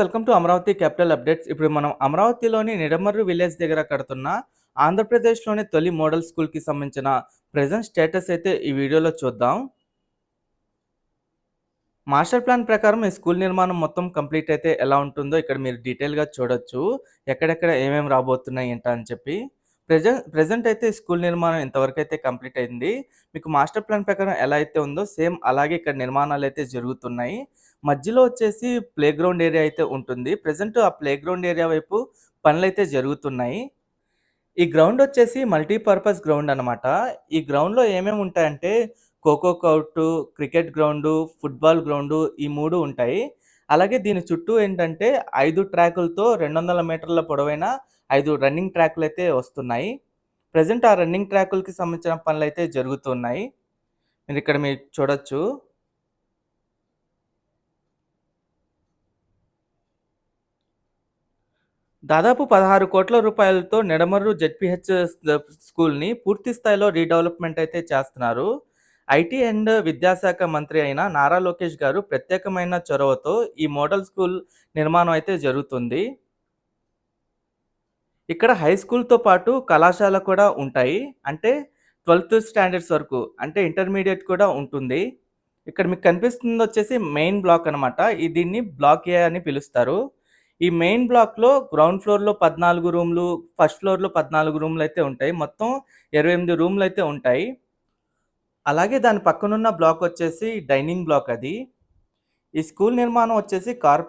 Welcome to Amaravati capital updates. ఇప్పుడు మనం అమరావతిలోని నిడమర్రు విలేజ్ దగ్గర కడుతున్న ఆంధ్రప్రదేశ్లోని తొలి మోడల్ స్కూల్కి సంబంధించిన ప్రజెంట్ స్టేటస్ అయితే ఈ వీడియోలో చూద్దాం. మాస్టర్ ప్లాన్ ప్రకారం ఈ స్కూల్ నిర్మాణం మొత్తం కంప్లీట్ అయితే ఎలా ఉంటుందో ఇక్కడ మీరు డీటెయిల్గా చూడొచ్చు. ఎక్కడెక్కడ ఏమేమి రాబోతున్నాయి ఏంటా అని చెప్పి. ప్రజెంట్ ప్రజెంట్ అయితే స్కూల్ నిర్మాణం ఇంతవరకు అయితే కంప్లీట్ అయింది. మీకు మాస్టర్ ప్లాన్ ప్రకారం ఎలా అయితే ఉందో సేమ్ అలాగే ఇక్కడ నిర్మాణాలు అయితే జరుగుతున్నాయి. మధ్యలో వచ్చేసి ప్లే గ్రౌండ్ ఏరియా అయితే ఉంటుంది. ప్రజెంట్ ఆ ప్లే గ్రౌండ్ ఏరియా వైపు పనులు అయితే జరుగుతున్నాయి. ఈ గ్రౌండ్ వచ్చేసి మల్టీపర్పస్ గ్రౌండ్ అనమాట ఈ గ్రౌండ్లో ఏమేమి ఉంటాయంటే kho kho court cricket ground football ground ఈ మూడు ఉంటాయి. అలాగే దీని చుట్టూ ఏంటంటే ఐదు ట్రాకులతో రెండు వందల మీటర్ల పొడవైన ఐదు రన్నింగ్ ట్రాకులు అయితే వస్తున్నాయి. ప్రజెంట్ ఆ రన్నింగ్ ట్రాకులకి సంబంధించిన పనులు అయితే జరుగుతున్నాయి. మీరు ఇక్కడ మీరు చూడొచ్చు. దాదాపు పదహారు కోట్ల రూపాయలతో నెడమర్రు జెడ్పిహెచ్ స్కూల్ని పూర్తి స్థాయిలో రీడెవలప్మెంట్ అయితే చేస్తున్నారు. ఐటీ అండ్ విద్యాశాఖ మంత్రి అయిన నారా లోకేష్ గారు ప్రత్యేకమైన చొరవతో ఈ మోడల్ స్కూల్ నిర్మాణం అయితే జరుగుతుంది. ఇక్కడ హై స్కూల్తో పాటు కళాశాల కూడా ఉంటాయి. అంటే ట్వెల్త్ స్టాండర్డ్స్ వరకు అంటే ఇంటర్మీడియట్ కూడా ఉంటుంది. ఇక్కడ మీకు కనిపిస్తుంది వచ్చేసి మెయిన్ బ్లాక్ అనమాట దీన్ని బ్లాక్ ఏ అని పిలుస్తారు. ఈ మెయిన్ బ్లాక్లో గ్రౌండ్ ఫ్లోర్లో పద్నాలుగు రూమ్లు ఫస్ట్ ఫ్లోర్లో పద్నాలుగు రూమ్లు అయితే ఉంటాయి. మొత్తం ఇరవై ఎనిమిది రూమ్లు అయితే ఉంటాయి. అలాగే దాని పక్కనున్న బ్లాక్ వచ్చేసి డైనింగ్ బ్లాక్ అది. ఈ స్కూల్ నిర్మాణం వచ్చేసి కార్పొరేట్